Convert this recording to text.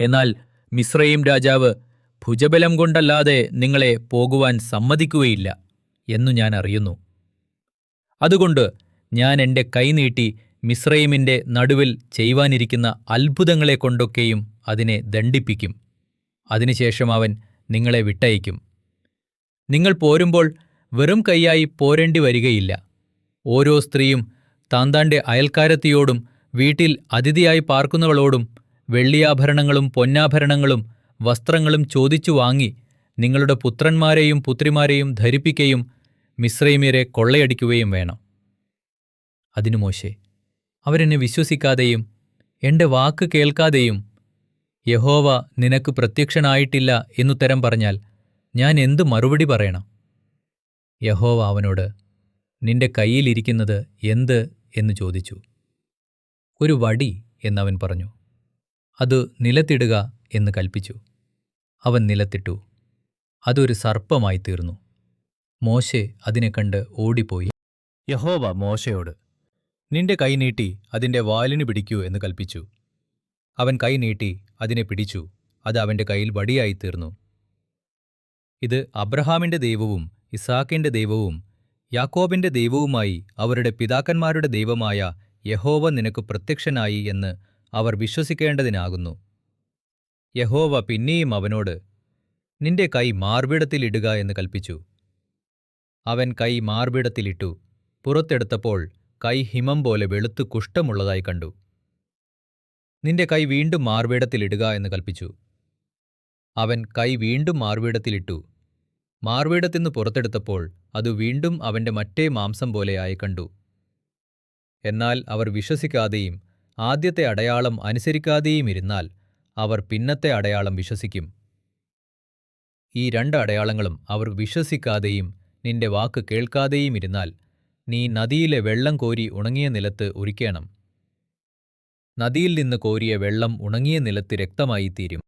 എന്നാൽ മിശ്രയും രാജാവ് ഭുജബലം കൊണ്ടല്ലാതെ നിങ്ങളെ പോകുവാൻ സമ്മതിക്കുകയില്ല എന്നു ഞാൻ അറിയുന്നു. അതുകൊണ്ട് ഞാൻ എന്റെ കൈനീട്ടി മിശ്രൈമിന്റെ നടുവിൽ ചെയ്യുവാനിരിക്കുന്ന അത്ഭുതങ്ങളെ കൊണ്ടൊക്കെയും അതിനെ ദണ്ഡിപ്പിക്കും. അതിനുശേഷം അവൻ നിങ്ങളെ വിട്ടയക്കും. നിങ്ങൾ പോരുമ്പോൾ വെറും കൈയായി പോരേണ്ടി വരികയില്ല. ഓരോ സ്ത്രീയും താന്താന്റെ അയൽക്കാരത്തിയോടും വീട്ടിൽ അതിഥിയായി പാർക്കുന്നവളോടും വെള്ളിയാഭരണങ്ങളും പൊന്നാഭരണങ്ങളും വസ്ത്രങ്ങളും ചോദിച്ചു വാങ്ങി നിങ്ങളുടെ പുത്രന്മാരെയും പുത്രിമാരെയും ധരിപ്പിക്കുകയും മിശ്രൈമ്യരെ കൊള്ളയടിക്കുകയും വേണം. അതിനു മോശെ അവരെന്നെ വിശ്വസിക്കാതെയും എന്റെ വാക്ക് കേൾക്കാതെയും യഹോവ നിനക്ക് പ്രത്യക്ഷനായിട്ടില്ല എന്നുത്തരം പറഞ്ഞാൽ ഞാൻ എന്തു മറുപടി പറയണം? യഹോവ അവനോട് നിന്റെ കയ്യിലിരിക്കുന്നത് എന്ത്? എന്ന് ചോദിച്ചു. ഒരു വടി എന്നവൻ പറഞ്ഞു. അത് നിലത്തിടുക എന്ന് കൽപ്പിച്ചു അവൻ നിലത്തിട്ടു. അതൊരു സർപ്പമായി തീർന്നു. മോശെ അതിനെ കണ്ട് ഓടിപ്പോയി. യഹോവ മോശയോട് നിന്റെ കൈ നീട്ടി അതിന്റെ വാലിന് പിടിക്കൂ എന്ന് കൽപ്പിച്ചു അവൻ കൈ നീട്ടി അതിനെ പിടിച്ചു. അത് അവന്റെ കയ്യിൽ വടിയായി തീർന്നു. ഇത് അബ്രഹാമിന്റെ ദൈവവും ഇസാക്കിന്റെ ദൈവവും യാക്കോബിന്റെ ദൈവവുമായി അവരുടെ പിതാക്കന്മാരുടെ ദൈവമായ യഹോവ നിനക്ക് പ്രത്യക്ഷനായി എന്ന് അവർ വിശ്വസിക്കേണ്ടതിനാകുന്നു. യഹോവ പിന്നെയും അവനോട് നിന്റെ കൈ മാർബിടത്തിലിടുക എന്ന് കൽപ്പിച്ചു അവൻ കൈ മാർബിടത്തിലിട്ടു പുറത്തെടുത്തപ്പോൾ കൈ ഹിമം പോലെ വെളുത്തു കുഷ്ഠമുള്ളതായി കണ്ടു. നിന്റെ കൈ വീണ്ടും മാർവിടത്തിലിടുക എന്ന് കൽപ്പിച്ചു അവൻ കൈ വീണ്ടും മാർവിടത്തിലിട്ടു മാർവിടത്തിന്ന് പുറത്തെടുത്തപ്പോൾ അത് വീണ്ടും അവന്റെ മറ്റേ മാംസം പോലെയായി കണ്ടു. എന്നാൽ അവർ വിശ്വസിക്കാതെയും ആദ്യത്തെ അടയാളം അനുസരിക്കാതെയും ഇരുന്നാൽ അവർ പിന്നത്തെ അടയാളം വിശ്വസിക്കും. ഈ രണ്ട് അടയാളങ്ങളും അവർ വിശ്വസിക്കാതെയും നിന്റെ വാക്ക് കേൾക്കാതെയും ഇരുന്നാൽ നീ നദിയിലെ വെള്ളം കോരി ഉണങ്ങിയ നിലത്ത് ഒഴിക്കേണം നദിയിൽ നിന്ന് കോരിയ വെള്ളം ഉണങ്ങിയ നിലത്ത് രക്തമായി തീരും